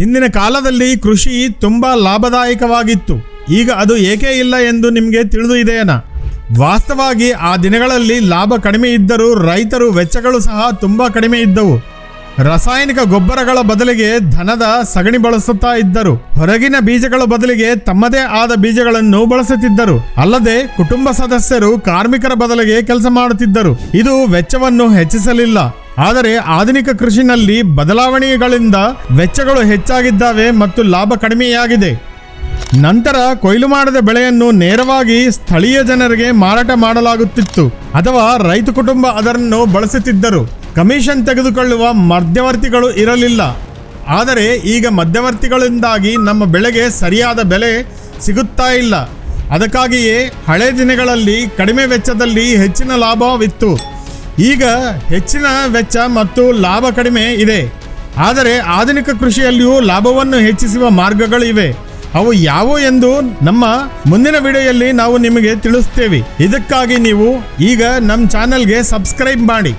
ಹಿಂದಿನ ಕಾಲದಲ್ಲಿ ಕೃಷಿ ತುಂಬಾ ಲಾಭದಾಯಕವಾಗಿತ್ತು. ಈಗ ಅದು ಏಕೆ ಇಲ್ಲ ಎಂದು ನಿಮಗೆ ತಿಳಿದು ಇದೆಯೇನಾ? ವಾಸ್ತವವಾಗಿ ಆ ದಿನಗಳಲ್ಲಿ ಲಾಭ ಕಡಿಮೆ ಇದ್ದರೂ ರೈತರು ವೆಚ್ಚಗಳು ಸಹ ತುಂಬಾ ಕಡಿಮೆ ಇದ್ದವು. ರಾಸಾಯನಿಕ ಗೊಬ್ಬರಗಳ ಬದಲಿಗೆ ಧನದ ಸಗಣಿ ಬಳಸುತ್ತಾ ಇದ್ದರು. ಹೊರಗಿನ ಬೀಜಗಳ ಬದಲಿಗೆ ತಮ್ಮದೇ ಆದ ಬೀಜಗಳನ್ನು ಬಳಸುತ್ತಿದ್ದರು. ಅಲ್ಲದೆ ಕುಟುಂಬ ಸದಸ್ಯರು ಕಾರ್ಮಿಕರ ಬದಲಿಗೆ ಕೆಲಸ ಮಾಡುತ್ತಿದ್ದರು. ಇದು ವೆಚ್ಚವನ್ನು ಹೆಚ್ಚಿಸಲಿಲ್ಲ. ಆದರೆ ಆಧುನಿಕ ಕೃಷಿನಲ್ಲಿ ಬದಲಾವಣೆಗಳಿಂದ ವೆಚ್ಚಗಳು ಹೆಚ್ಚಾಗಿದ್ದಾವೆ ಮತ್ತು ಲಾಭ ಕಡಿಮೆಯಾಗಿದೆ. ನಂತರ ಕೊಯ್ಲು ಮಾಡದ ಬೆಳೆಯನ್ನು ನೇರವಾಗಿ ಸ್ಥಳೀಯ ಜನರಿಗೆ ಮಾರಾಟ ಮಾಡಲಾಗುತ್ತಿತ್ತು. ಅಥವಾ ರೈತ ಕುಟುಂಬ ಅದನ್ನು ಬಳಸುತ್ತಿದ್ದರು. ಕಮಿಷನ್ ತೆಗೆದುಕೊಳ್ಳುವ ಮಧ್ಯವರ್ತಿಗಳು ಇರಲಿಲ್ಲ. ಆದರೆ ಈಗ ಮಧ್ಯವರ್ತಿಗಳಿಂದಾಗಿ ನಮ್ಮ ಬೆಳೆಗೆ ಸರಿಯಾದ ಬೆಲೆ ಸಿಗುತ್ತಾ ಇಲ್ಲ. ಅದಕ್ಕಾಗಿಯೇ ಹಳೆ ದಿನಗಳಲ್ಲಿ ಕಡಿಮೆ ವೆಚ್ಚದಲ್ಲಿ ಹೆಚ್ಚಿನ ಲಾಭವಿತ್ತು. ಈಗ ಹೆಚ್ಚಿನ ವೆಚ್ಚ ಮತ್ತು ಲಾಭ ಕಡಿಮೆ ಇದೆ. ಆದರೆ ಆಧುನಿಕ ಕೃಷಿಯಲ್ಲಿಯೂ ಲಾಭವನ್ನು ಹೆಚ್ಚಿಸುವ ಮಾರ್ಗಗಳಿವೆ ಅವು ಯಾವು ಎಂದು ನಮ್ಮ ಮುಂದಿನ ವಿಡಿಯೋಯಲ್ಲಿ ನಾವು ನಿಮಗೆ ತಿಳಿಸ್ತೇವೆ. ಇದಕ್ಕಾಗಿ ನೀವು ಈಗ ನಮ್ಮ ಚಾನಲ್ಗೆ ಸಬ್ಸ್ಕ್ರೈಬ್ ಮಾಡಿ.